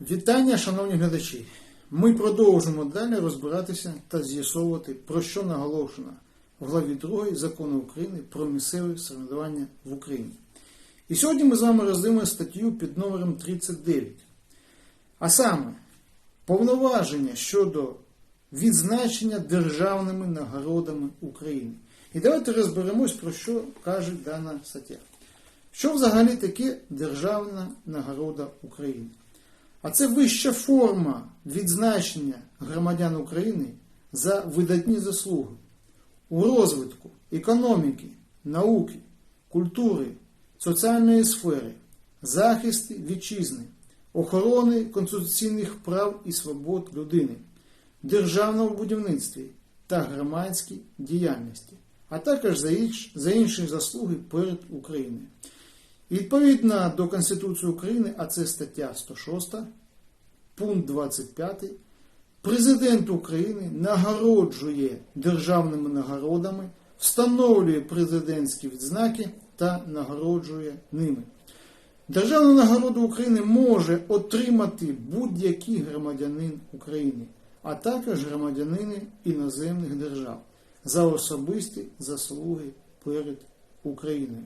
Вітання, шановні глядачі! Ми продовжимо далі розбиратися та з'ясовувати, про що наголошено в главі 2 закону України про місцеве самоврядування в Україні. І сьогодні ми з вами роздивимо статтю під номером 39. А саме, повноваження щодо відзначення державними нагородами України. І давайте розберемось, про що каже дана стаття. Що взагалі таке Державна нагорода України? А це вища форма відзначення громадян України за видатні заслуги у розвитку економіки, науки, культури, соціальної сфери, захисті вітчизни, охорони конституційних прав і свобод людини, державному будівництві та громадській діяльності, а також за інш- за інші заслуги перед Україною. І Відповідно до Конституції України, а це стаття 106, пункт 25, Президент України нагороджує державними нагородами, встановлює президентські відзнаки та нагороджує ними. Державну нагороду України може отримати будь-який громадянин України, а також громадянини іноземних держав за особисті заслуги перед Україною.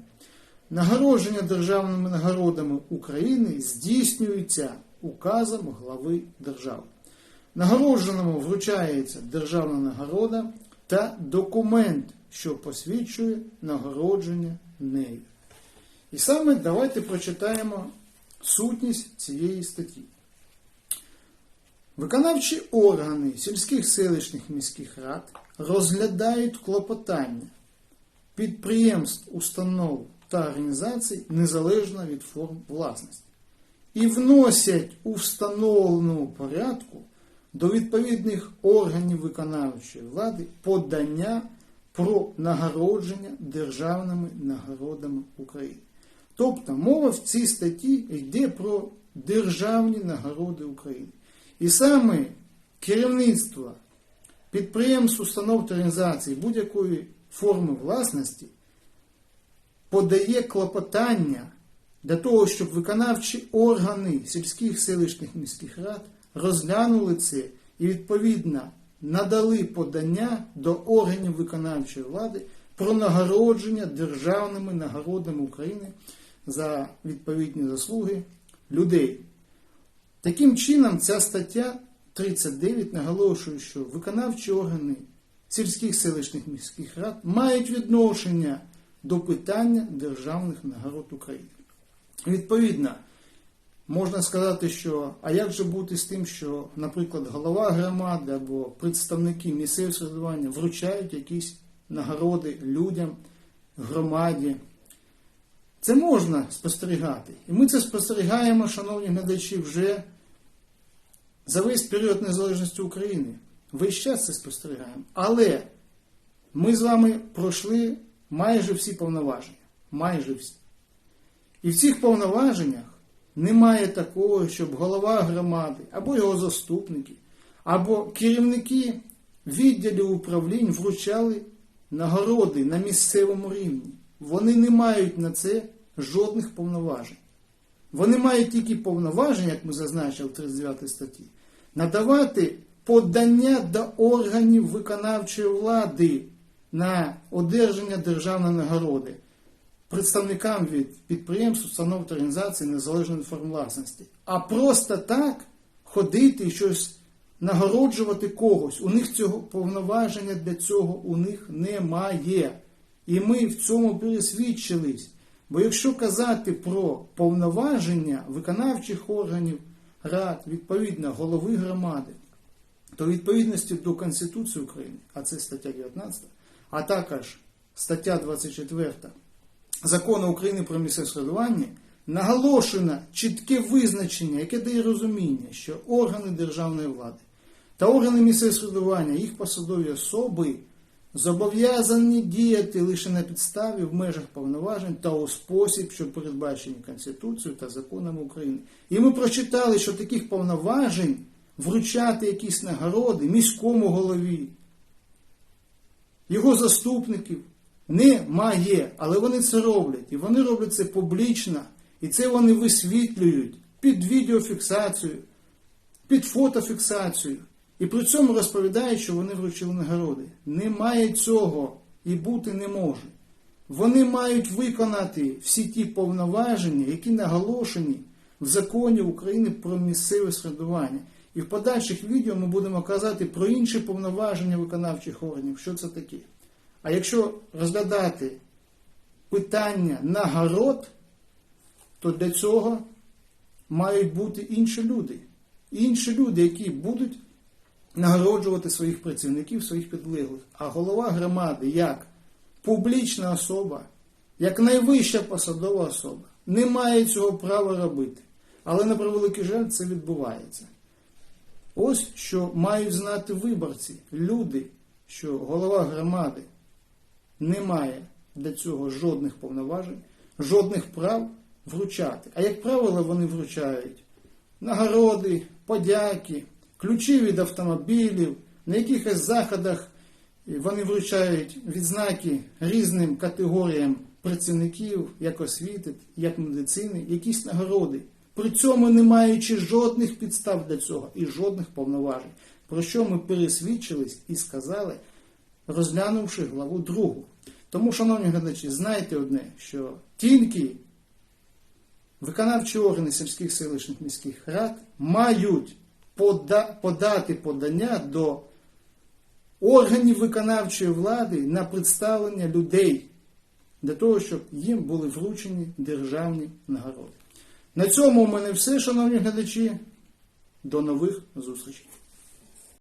Нагородження державними нагородами України здійснюється указом глави держави. Нагородженому вручається державна нагорода та документ, що посвідчує нагородження нею. І саме давайте прочитаємо сутність цієї статті. Виконавчі органи сільських селищних міських рад розглядають клопотання підприємств, установ та організацій незалежно від форм власності і вносять у встановленому порядку до відповідних органів виконавчої влади подання про нагородження державними нагородами України. Тобто мова в цій статті йде про державні нагороди України. І саме керівництво підприємств, установ та організацій будь-якої форми власності подає клопотання для того, щоб виконавчі органи сільських селищних міських рад розглянули це і відповідно надали подання до органів виконавчої влади про нагородження державними нагородами України за відповідні заслуги людей. Таким чином, ця стаття 39 наголошує, що виконавчі органи сільських селищних міських рад мають відношення до питання державних нагород України. Відповідно, можна сказати, що а як же бути з тим, що, наприклад, голова громади або представники місцевого самоврядування вручають якісь нагороди людям, громаді. Це можна спостерігати. І ми це спостерігаємо, шановні глядачі, вже за весь період незалежності України. Весь час це спостерігаємо. Але ми з вами пройшли майже всі повноваження. Майже всі. І в цих повноваженнях немає такого, щоб голова громади, або його заступники, або керівники відділів управлінь вручали нагороди на місцевому рівні. Вони не мають на це жодних повноважень. Вони мають тільки повноваження, як ми зазначили в 39 статті, надавати подання до органів виконавчої влади на одержання державної нагороди представникам від підприємств, установ та організацій незалежної форм власності. А просто так ходити і щось нагороджувати когось. У них цього повноваження для цього у них немає. І ми в цьому пересвідчились. Бо якщо казати про повноваження виконавчих органів рад, відповідно голови громади, то відповідності до Конституції України, а це стаття 19, а також стаття 24 закону України про місцеве самоврядування, наголошено чітке визначення, яке дає розуміння, що органи державної влади та органи місцевого самоврядування, їх посадові особи зобов'язані діяти лише на підставі в межах повноважень та у спосіб, що передбачені Конституцією та законами України. І ми прочитали, що таких повноважень вручати якісь нагороди міському голові, його заступників немає. Але вони це роблять. І вони роблять це публічно. І це вони висвітлюють під відеофіксацію під фотофіксацію. І при цьому розповідають, що вони вручили нагороди. Немає цього і бути не може. Вони мають виконати всі ті повноваження, які наголошені в законі України про місцеве середування. І в подальших відео ми будемо казати про інші повноваження виконавчих органів, що це таке. А якщо розглядати питання нагород, то для цього мають бути інші люди. Інші люди, які будуть нагороджувати своїх працівників, своїх підлеглих. А голова громади як публічна особа, як найвища посадова особа, не має цього права робити. Але на превеликий жаль це відбувається. Ось що мають знати виборці, люди, що голова громади не має для цього жодних повноважень, жодних прав вручати. А як правило, вони вручають нагороди, подяки, ключі від автомобілів, на якихось заходах вони вручають відзнаки різним категоріям працівників, як освіти, як медицини, якісь нагороди. При цьому не маючи жодних підстав для цього і жодних повноважень, про що ми пересвідчились і сказали, розглянувши главу другу. Тому, шановні глядачі, знайте одне, що тільки виконавчі органи сільських селищних міських рад мають пода- подати подання до органів виконавчої влади на представлення людей для того, щоб їм були вручені державні нагороди. На цьому у мене все, шановні глядачі. До нових зустрічей.